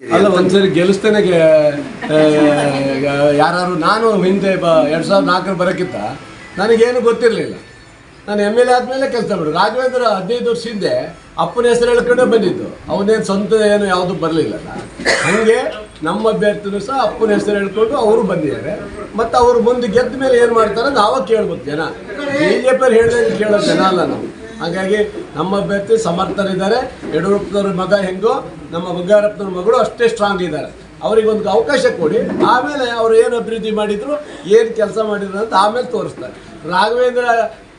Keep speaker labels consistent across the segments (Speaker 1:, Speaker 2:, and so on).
Speaker 1: ಅಲ್ಲ, ಒಂದ್ಸರಿ ಗೆಲ್ಲಿಸ್ತೇನೆ ಯಾರು ನಾನು ಹಿಂದೆ ಬ ಎರಡು ಸಾವಿರದ ನಾಲ್ಕರ ಬರೋಕ್ಕಿಂತ ನನಗೇನು ಗೊತ್ತಿರಲಿಲ್ಲ. ನಾನು ಎಂ ಎಲ್ ಎ ಆದಮೇಲೆ ಕೆಲಸ ಮಾಡೋದು. ರಾಘವೇಂದ್ರ ಹದಿನೈದು ವರ್ಷ ಹಿಂದೆ ಅಪ್ಪನ ಹೆಸರು ಹೇಳ್ಕೊಂಡೇ ಬಂದಿದ್ದು. ಅವನೇನು ಸ್ವಂತ ಏನು ಯಾವುದು ಬರಲಿಲ್ಲ. ಹಂಗೆ ನಮ್ಮ ಅಭ್ಯರ್ಥಿನೂ ಸಹ ಅಪ್ಪನ ಹೆಸರು ಹೇಳ್ಕೊಂಡು ಅವರು ಬಂದಿದ್ದಾರೆ. ಮತ್ತು ಅವರು ಮುಂದೆ ಗೆದ್ದ ಮೇಲೆ ಏನು ಮಾಡ್ತಾರೆ ನಾವಾಗ ಕೇಳ್ಬೋದು ಜನ. ಬಿ ಜೆ ಪಿಯವ್ರು ಹೇಳಿದ್ರೆ ಕೇಳೋ ಜನ ಅಲ್ಲ ನಾವು. ಹಾಗಾಗಿ ನಮ್ಮ ಅಭ್ಯರ್ಥಿ ಸಮರ್ಥರಿದ್ದಾರೆ. ಯಡಿಯೂರಪ್ಪನವ್ರ ಮಗ ಹೆಂಗೋ, ನಮ್ಮ ಬಂಗಾರಪ್ಪನವ್ರ ಮಗಳು ಅಷ್ಟೇ ಸ್ಟ್ರಾಂಗ್ ಇದ್ದಾರೆ. ಅವ್ರಿಗೆ ಒಂದು ಅವಕಾಶ ಕೊಡಿ. ಆಮೇಲೆ ಅವ್ರು ಏನು ಅಭಿವೃದ್ಧಿ ಮಾಡಿದ್ರು, ಏನು ಕೆಲಸ ಮಾಡಿದ್ರು ಅಂತ ಆಮೇಲೆ ತೋರಿಸ್ತಾರೆ. ರಾಘವೇಂದ್ರ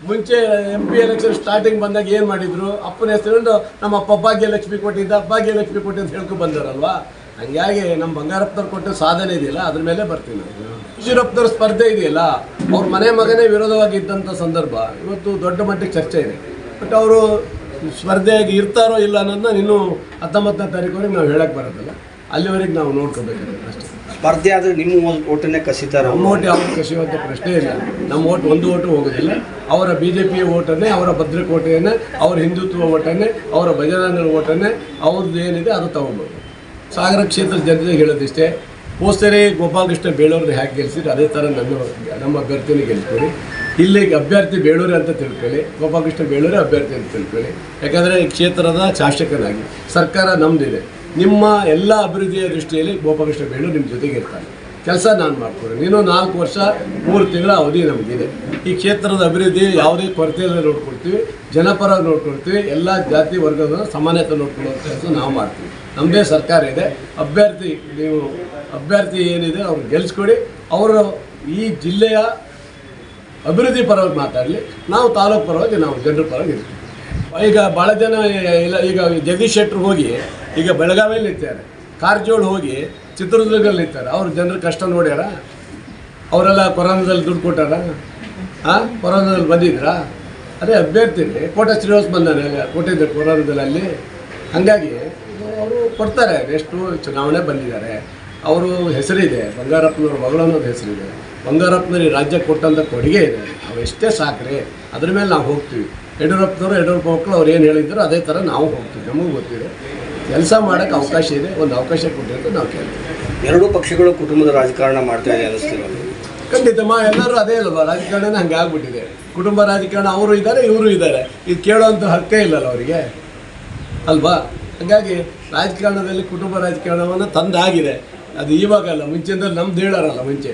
Speaker 1: ಮುಂಚೆ ಎಂ ಪಿ ಎಲೆಕ್ಷನ್ ಸ್ಟಾರ್ಟಿಂಗ್ ಬಂದಾಗ ಏನು ಮಾಡಿದ್ರು? ಅಪ್ಪನ ಹೆಸರು ನಮ್ಮ ಅಪ್ಪ ಭಾಗ್ಯಲಕ್ಷ್ಮಿ ಕೊಟ್ಟಿದ್ದ. ಭಾಗ್ಯಲಕ್ಷ್ಮಿ ಅಂತ ಹೇಳ್ಕೊಂಡು ಬಂದಾರಲ್ವಾ ಹಂಗಾಗಿ ನಮ್ಮ ಬಂಗಾರಪ್ಪನವ್ರು ಕೊಟ್ಟ ಸಾಧನೆ ಇದೆಯಲ್ಲ, ಅದ್ರ ಮೇಲೆ ಬರ್ತೀನಿ ನಾವು ಯಡಿಯೂರಪ್ಪನವ್ರ ಸ್ಪರ್ಧೆ ಇದೆಯಲ್ಲ, ಅವ್ರ ಮನೆ ಮಗನೇ ವಿರೋಧವಾಗಿದ್ದಂಥ ಸಂದರ್ಭ. ಇವತ್ತು ದೊಡ್ಡ ಮಟ್ಟಿಗೆ ಚರ್ಚೆ ಇದೆ. ಬಟ್ ಅವರು ಸ್ಪರ್ಧೆಯಾಗಿ ಇರ್ತಾರೋ ಇಲ್ಲ ಅನ್ನೋದನ್ನ ಇನ್ನೂ ಹತ್ತೊಂಬತ್ತನೇ ತಾರೀಕುವರೆಗೆ ನಾವು ಹೇಳಕ್ಕೆ ಬರೋದಿಲ್ಲ. ಅಲ್ಲಿವರೆಗೆ ನಾವು ನೋಡ್ಕೋಬೇಕಾಗುತ್ತೆ ಅಷ್ಟೇ.
Speaker 2: ಸ್ಪರ್ಧೆ ಆದರೆ ನಿಮ್ಮ ಓಟನ್ನೇ ಕಸಿತಾರೆ?
Speaker 1: ನಮ್ಮ ಓಟ್ ಯಾವ ಕಸಿಯುವಂಥ ಪ್ರಶ್ನೆ ಇಲ್ಲ. ನಮ್ಮ ಓಟ್ ಒಂದು ಓಟು ಹೋಗೋದಿಲ್ಲ. ಅವರ ಬಿ ಜೆ ಪಿಯ ಓಟನ್ನೇ ಅವರ ಭದ್ರಕೋಟೆಯನ್ನೇ ಅವರ ಹಿಂದುತ್ವ ಓಟನ್ನೇ ಅವರ ಭಜನಾ ಓಟನ್ನೇ ಅವ್ರದ್ದು ಏನಿದೆ ಅದು ತಗೊಬೋದು ಸಾಗರ ಕ್ಷೇತ್ರದ ಜನತೆಗೆ ಹೇಳೋದಿಷ್ಟೇ ಹೋಸರಿ ಗೋಪಾಲಕೃಷ್ಣ ಬೇಳೂರ್ನ ಹ್ಯಾಕ್ ಗೆಲ್ಸಿದ್ರೆ ಅದೇ ಥರ ನನ್ನ ನಮ್ಮ ಅಭ್ಯರ್ಥಿನೇ ಗೆಲ್ತೀವಿ ಇಲ್ಲಿ ಅಭ್ಯರ್ಥಿ ಬೇಳೂರು ಅಂತ ತಿಳ್ಕೊಳ್ಳಿ, ಗೋಪಾಲಕೃಷ್ಣ ಬೇಳೂರಿ ಅಭ್ಯರ್ಥಿ ಅಂತ ತಿಳ್ಕೊಳ್ಳಿ. ಯಾಕಂದರೆ ಈ ಕ್ಷೇತ್ರದ ಶಾಸಕನಾಗಿ ಸರ್ಕಾರ ನಮ್ಮದಿದೆ ನಿಮ್ಮ ಎಲ್ಲ ಅಭಿವೃದ್ಧಿಯ ದೃಷ್ಟಿಯಲ್ಲಿ ಗೋಪಾಲಕೃಷ್ಣ ಬೇಳೂರು ನಿಮ್ಮ ಜೊತೆಗೆ ಇರ್ತಾನೆ ಕೆಲಸ ನಾನು ಮಾಡ್ಕೊಡಿ. ನೀನು ನಾಲ್ಕು ವರ್ಷ, ಮೂರು ತಿಂಗಳ ಅವಧಿ ನಮಗಿದೆ ಈ ಕ್ಷೇತ್ರದ ಅಭಿವೃದ್ಧಿ ಯಾವುದೇ ಕೊರತೆಯಲ್ಲಿ ನೋಡ್ಕೊಳ್ತೀವಿ ಜನಪರ ನೋಡ್ಕೊಳ್ತೀವಿ, ಎಲ್ಲ ಜಾತಿ ವರ್ಗದ ಸಮಾನತೆ ನೋಡ್ಕೊಳ್ಳೋ ಕೆಲಸ ನಾವು ಮಾಡ್ತೀವಿ. ನಮ್ಮದೇ ಸರ್ಕಾರ ಇದೆ. ಅಭ್ಯರ್ಥಿ ನೀವು ಅಭ್ಯರ್ಥಿ ಏನಿದೆ ಅವ್ರು ಗೆಲ್ಸ್ಕೊಡಿ. ಅವರು ಈ ಜಿಲ್ಲೆಯ ಅಭಿವೃದ್ಧಿ ಪರವಾಗಿ ಮಾತಾಡಲಿ. ನಾವು ತಾಲೂಕು ಪರವಾಗಿ ನಾವು ಜನರ ಪರವಾಗಿ ಇರ್ತೀವಿ. ಈಗ ಭಾಳ ಜನ ಇಲ್ಲ, ಈಗ ಜಗದೀಶ್ ಶೆಟ್ಟರು ಹೋಗಿ, ಈಗ ಬೆಳಗಾವಿಯಲ್ಲಿ ನಿಂತಾರೆ ಕಾರಜೋಳ ಹೋಗಿ ಚಿತ್ರದುರ್ಗದಲ್ಲಿ ಇರ್ತಾರೆ ಅವ್ರ ಜನರ ಕಷ್ಟ ನೋಡ್ಯಾರ? ಅವರೆಲ್ಲ ಕೊರೋನಾದಲ್ಲಿ ದುಡ್ಡು ಕೊಟ್ಟಾರ? ಹಾಂ ಕೊರೋನಾದಲ್ಲಿ ಬಂದಿದ್ರಾ ಅದೇ ಅಭ್ಯರ್ಥಿನಿ ಕೋಟ ಶ್ರೀನಿವಾಸ್ ಬಂದಾನೆ ಕೊಟ್ಟಿದ್ದೆ ಕೊರೋನಾದಲ್ಲಿ. ಹಾಗಾಗಿ ಅವರು ಕೊಡ್ತಾರೆ. ಎಷ್ಟು ಚುನಾವಣೆ ಬಂದಿದ್ದಾರೆ. ಅವರು ಹೆಸರಿದೆ. ಬಂಗಾರಪ್ಪನವ್ರ ಮಗಳು ಅನ್ನೋದು ಹೆಸರಿದೆ. ಬಂಗಾರಪ್ಪನವ್ರಿಗೆ ರಾಜ್ಯ ಕೊಟ್ಟಂಥ ಕೊಡುಗೆ ಇದೆ. ಅವೆಷ್ಟೇ ಸಾಕ್ರಿ ಅದ್ರ ಮೇಲೆ ನಾವು ಹೋಗ್ತೀವಿ. ಯಡಿಯೂರಪ್ಪನವರು ಯಡಿಯೂರಪ್ಪ ಮಕ್ಕಳು ಅವ್ರು ಏನು ಹೇಳಿದ್ರು ಅದೇ ಥರ ನಾವು ಹೋಗ್ತೀವಿ. ನಮಗೂ ಗೊತ್ತಿದೆ. ಕೆಲಸ ಮಾಡೋಕ್ಕೆ ಅವಕಾಶ ಇದೆ. ಒಂದು ಅವಕಾಶ ಕೊಟ್ಟಿದ್ದು ನಾವು ಕೇಳ್ತೀವಿ.
Speaker 2: ಎರಡೂ ಪಕ್ಷಗಳು ಕುಟುಂಬದ ರಾಜಕಾರಣ ಮಾಡ್ತಾ ಇದೆ ಖಂಡಿತ.
Speaker 1: ಖಂಡಿತಮ್ಮ ಎಲ್ಲರೂ ಅದೇ ಅಲ್ವಾ? ರಾಜಕಾರಣನೇ ಹಂಗೆ ಆಗ್ಬಿಟ್ಟಿದೆ. ಕುಟುಂಬ ರಾಜಕಾರಣ ಅವರು ಇದ್ದಾರೆ ಇವರು ಇದ್ದಾರೆ. ಇದು ಕೇಳೋವಂಥ ಹಕ್ಕೇ ಇಲ್ಲಲ್ಲ ಅವರಿಗೆ? ಅಲ್ವಾ? ಹಾಗಾಗಿ ರಾಜಕಾರಣದಲ್ಲಿ ಕುಟುಂಬ ರಾಜಕಾರಣವನ್ನು ತಂದಾಗಿದೆ. ಅದು ಇವಾಗಲ್ಲ ಮುಂಚೆಂದ್ರೆ ನಮ್ದು ಹೇಳಾರಲ್ಲ ಮುಂಚೆ.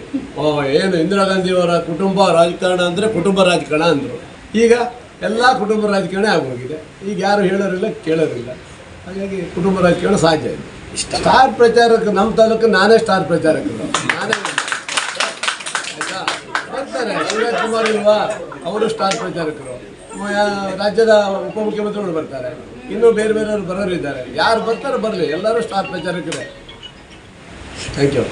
Speaker 1: ಏನು ಇಂದಿರಾ ಗಾಂಧಿಯವರ ಕುಟುಂಬ ರಾಜಕಾರಣ ಅಂದರೆ ಕುಟುಂಬ ರಾಜಕಾರಣ ಅಂದರು. ಈಗ ಎಲ್ಲ ಕುಟುಂಬ ರಾಜಕಾರಣ ಆಗೋಗಿದೆ. ಈಗ ಯಾರು ಹೇಳೋರಿಲ್ಲ, ಕೇಳೋರಿಲ್ಲ. ಹಾಗಾಗಿ ಕುಟುಂಬ ರಾಜಕಾರಣ ಸಾಧ್ಯ ಇದೆ ಸ್ಟಾರ್ ಪ್ರಚಾರಕ, ನಮ್ಮ ತಾಲೂಕು ನಾನೇ ಸ್ಟಾರ್ ಪ್ರಚಾರಕ. ನಾನೇ ಆಯ್ತಾ? ಕುಮಾರ್ ಇಲ್ವಾ? ಅವರು ಸ್ಟಾರ್ ಪ್ರಚಾರಕರು. ರಾಜ್ಯದ ಉಪಮುಖ್ಯಮಂತ್ರಿಗಳು ಬರ್ತಾರೆ. ಇನ್ನೂ ಬೇರೆ ಬೇರೆಯವರು ಬರೋರು ಇದ್ದಾರೆ ಯಾರು ಬರ್ತಾರೆ ಬರಲಿ. ಎಲ್ಲರೂ ಸ್ಟಾರ್ ಪ್ರಚಾರಕರೇ. thank you